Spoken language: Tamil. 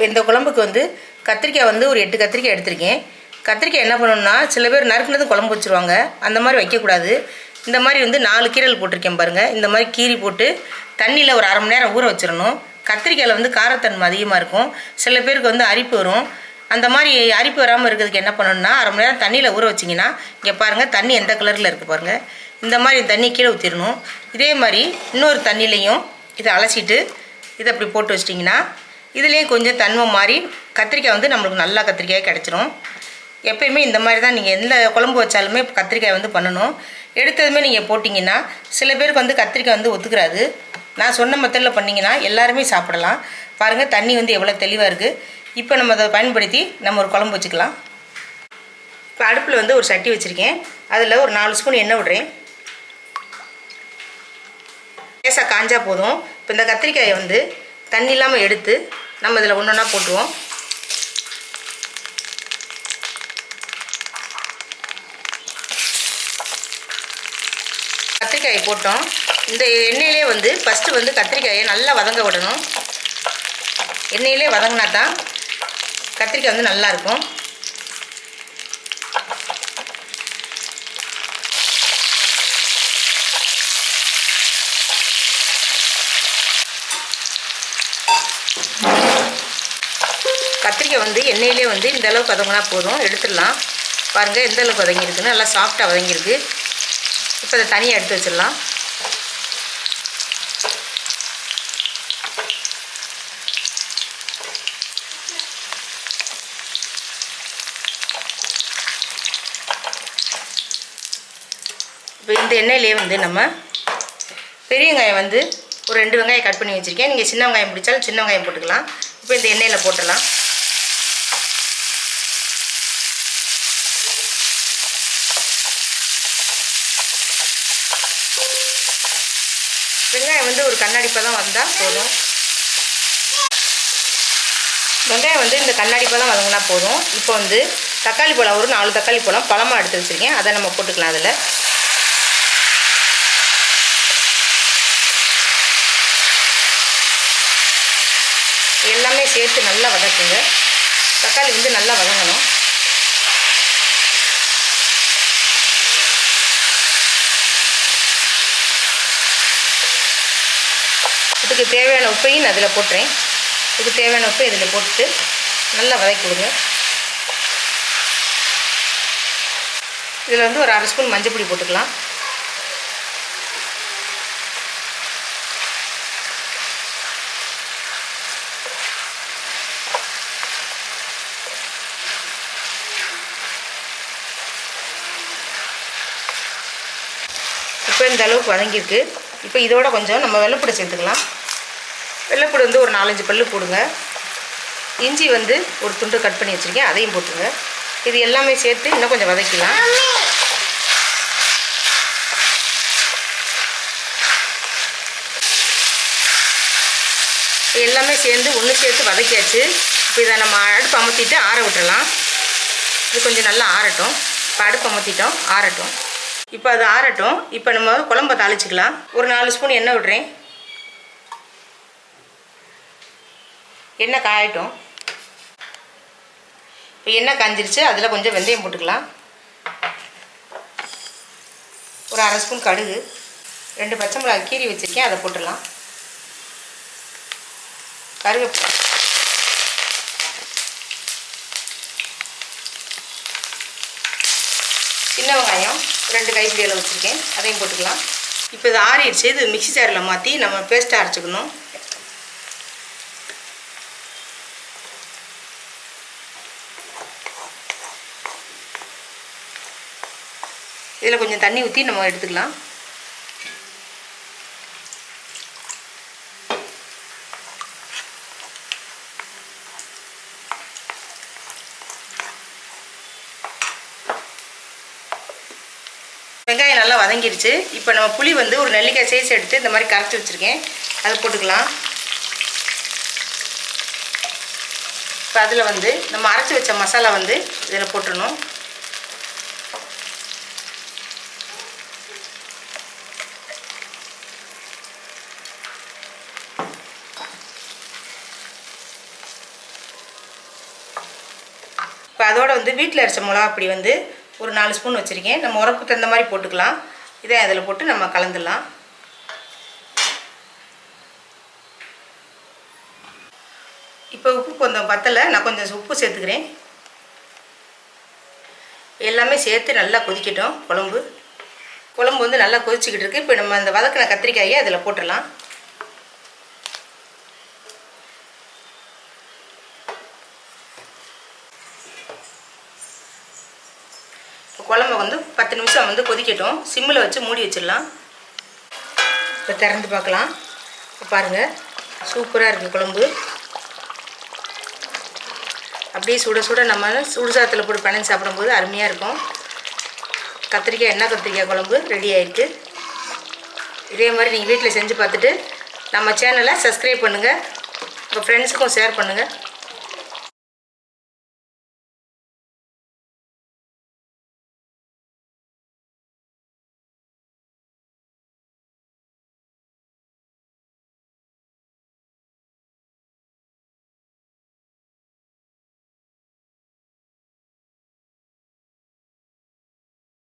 இப்போ இந்த குழம்புக்கு வந்து கத்திரிக்காய் வந்து ஒரு எட்டு கத்திரிக்காய் எடுத்திருக்கேன். கத்திரிக்காய் என்ன பண்ணணும்னா சில பேர் நறுக்குனதும் குழம்பு வச்சுருவாங்க. அந்த மாதிரி வைக்கக்கூடாது. இந்த மாதிரி வந்து நாலு கீரல் போட்டிருக்கேன் பாருங்கள் இந்த மாதிரி கீரி போட்டு தண்ணியில் ஒரு அரை மணி நேரம் ஊற வச்சிடணும் கத்திரிக்காயில் வந்து காரத்தன்மை அதிகமாக இருக்கும். சில பேருக்கு வந்து அரிப்பு வரும். அந்த மாதிரி அரிப்பு வராமல் இருக்கிறதுக்கு என்ன பண்ணணும்னா அரை மணி நேரம் தண்ணியில் ஊற வச்சிங்கன்னா இங்கே பாருங்கள் தண்ணி எந்த கலரில் இருக்குது பாருங்கள் இந்த மாதிரி தண்ணி கீழே ஊற்றிடணும் இதே மாதிரி இன்னொரு தண்ணியிலையும் இதை அலசிட்டு இதை அப்படி போட்டு வச்சிட்டிங்கன்னா இதுலேயும் கொஞ்சம் தன்மை மாறி கத்திரிக்காய் வந்து நம்மளுக்கு நல்லா கத்திரிக்காய் கிடச்சிரும். எப்பயுமே இந்த மாதிரி தான் நீங்கள் எந்த குழம்பு வச்சாலுமே கத்திரிக்காய் வந்து பண்ணணும். எடுத்ததுமே நீங்கள் போட்டிங்கன்னா சில பேருக்கு வந்து கத்திரிக்காய் வந்து ஒத்துக்கிறாது. நான் சொன்ன மெத்தடில் பண்ணிங்கன்னா எல்லாருமே சாப்பிடலாம். பாருங்கள் தண்ணி வந்து எவ்வளோ தெளிவாக இருக்குது இப்போ நம்ம அதை பயன்படுத்தி நம்ம ஒரு குழம்பு வச்சுக்கலாம். இப்போ அடுப்பில் வந்து ஒரு சட்டி வச்சுருக்கேன். அதில் ஒரு நாலு ஸ்பூன் எண்ணெய் விடுறேன். லேசாக காஞ்சா போதும். இப்போ இந்த கத்திரிக்காயை வந்து தண்ணி இல்லாமல் எடுத்து நம்ம இதில் ஒன்று ஒன்றா போட்டுருவோம். கத்திரிக்காயை போட்டோம். இந்த எண்ணெயிலே வந்து ஃபஸ்ட்டு வந்து கத்திரிக்காயை நல்லா வதங்க விடணும். எண்ணெயிலே வதங்கினா தான் கத்திரிக்காய் வந்து நல்லா கத்திரிக்காய் வந்து எண்ணெயிலே வந்து இந்த அளவுக்கு வதங்கினா போதும். எடுத்துடலாம். பாருங்கள் எந்த அளவுக்கு வதங்கியிருக்குன்னு நல்லா சாஃப்டாக வதங்கியிருக்கு இப்போ அதை தனியாக எடுத்து வச்சிடலாம். இப்போ இந்த எண்ணெயிலே வந்து நம்ம பெரிய வெங்காயம் வந்து ஒரு ரெண்டு வெங்காயம் கட் பண்ணி வச்சுருக்கேன். நீங்கள் சின்ன வெங்காயம் பிடிச்சாலும் சின்ன வெங்காயம் போட்டுக்கலாம். இப்போ இந்த எண்ணெயில் போட்டுடலாம். வெங்காயம் வந்து ஒரு கண்ணாடி பதம் வந்தால் போதும். வெங்காயம் வந்து இந்த கண்ணாடி பதம் வதங்கினா போதும். இப்போ வந்து தக்காளி பழம் ஒரு நாலு தக்காளி பழம் பழமாக எடுத்து வச்சுருக்கேன். அதை நம்ம போட்டுக்கலாம் அதில். எல்லாமே சேர்த்து நல்லா வதக்குங்க. தக்காளி வந்து நல்லா வதங்கணும். இதுக்கு தேவையான உப்பையும் நான் அதில் போட்டுறேன். இதுக்கு தேவையான உப்பை இதில் போட்டு நல்லா வதக்கி விடுங்க. இதில் வந்து ஒரு அரை ஸ்பூன் மஞ்சள் பொடி போட்டுக்கலாம். இப்போ இந்த அளவுக்கு வதங்கியிருக்கு. இப்போ இதோட கொஞ்சம் நம்ம வெள்ளைப்பூடை சேர்த்துக்கலாம். வெள்ளைப்பூடு வந்து ஒரு நாலஞ்சு பல்லு போடுங்க. இஞ்சி வந்து ஒரு துண்டு கட் பண்ணி வச்சுருக்கேன். அதையும் போட்டுங்க. இது எல்லாமே சேர்த்து இன்னும் கொஞ்சம் வதக்கலாம் எல்லாமே சேர்ந்து ஒன்று சேர்த்து வதக்கியாச்சு. இப்போ இதை நம்ம அடுப்பு அமுத்திட்டு ஆற விட்டுறலாம். இது கொஞ்சம் நல்லா ஆறட்டும். இப்போ அடுப்பு அமுத்திட்டோம். ஆறட்டும். இப்போ அது ஆறட்டும். இப்போ நம்ம குழம்ப தாளிச்சிக்கலாம். ஒரு நாலு ஸ்பூன் எண்ணெய் விட்றேன். எண்ணெய் காயட்டும்? இப்போ எண்ணெய் காஞ்சிருச்சு அதில் கொஞ்சம் வெந்தயம் போட்டுக்கலாம். ஒரு அரை ஸ்பூன் கடுகு ரெண்டு பச்சை மிளகாய் கீரி வச்சுருக்கேன் அதை போட்டுடலாம். கருவேப்பிலை. சின்ன வெங்காயம் ரெண்டு கைப்பிடி அளவு வச்சுருக்கேன் அதையும் போட்டுக்கலாம். இப்போ இது ஆறிடுச்சு இது மிக்சி சேரில் மாற்றி நம்ம பேஸ்ட்டாக அரைச்சிக்கணும். இதில் கொஞ்சம் தண்ணி ஊற்றி நம்ம எடுத்துக்கலாம். வெங்காயம் நல்லா வதங்கிருச்சு. இப்போ நம்ம புளி வந்து ஒரு நெல்லிக்காய் சைஸ் எடுத்து இந்த மாதிரி கரைச்சி வச்சுருக்கேன். அதை போட்டுக்கலாம். இப்போ அதில் வந்து நம்ம அரைச்சி வச்ச மசாலா வந்து இதில் போட்டுடணும். இப்போ அதோட வந்து வீட்டில் அரைச்ச மிளகா அப்படி வந்து ஒரு நாலு ஸ்பூன் வச்சுருக்கேன். நம்ம உரப்பு தகுந்த மாதிரி போட்டுக்கலாம். இதை அதில் போட்டு நம்ம கலந்துடலாம். இப்போ உப்பு கொஞ்சம் பத்தலை. நான் கொஞ்சம் உப்பு சேர்த்துக்கிறேன். எல்லாமே சேர்த்து நல்லா கொதிக்கட்டும். குழம்பு. குழம்பு வந்து நல்லா கொதிச்சிக்கிட்டு இருக்கு. இப்போ நம்ம அந்த வதக்கின கத்திரிக்காயை அதில் போட்டுடலாம். குழம்ப வந்து பத்து நிமிஷம் வந்து கொதிக்கட்டும். சிம்மில் வச்சு மூடி வச்சிடலாம். இப்போ திறந்து பார்க்கலாம். பாருங்கள் சூப்பராக இருக்குது குழம்பு. அப்படியே சுட சுட நம்ம சுடுசாத்தில் போட்டு பிணைஞ்சு சாப்பிடும்போது அருமையாக இருக்கும். கத்திரிக்காய் எண்ணெய் கத்திரிக்காய் குழம்பு ரெடி ஆயிருக்கு. இதே மாதிரி நீங்கள் வீட்டில் செஞ்சு பார்த்துட்டு நம்ம சேனலை சப்ஸ்கிரைப் பண்ணுங்கள் உங்கள் ஃப்ரெண்ட்ஸுக்கும் ஷேர் பண்ணுங்கள்